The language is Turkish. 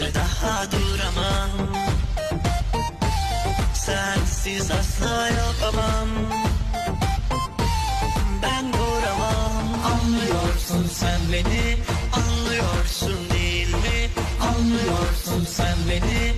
bir daha duramam. Sensiz asla yapamam. Ben duramam. Anlıyorsun sen beni Anlıyorsun değil mi? Anlıyorsun sen beni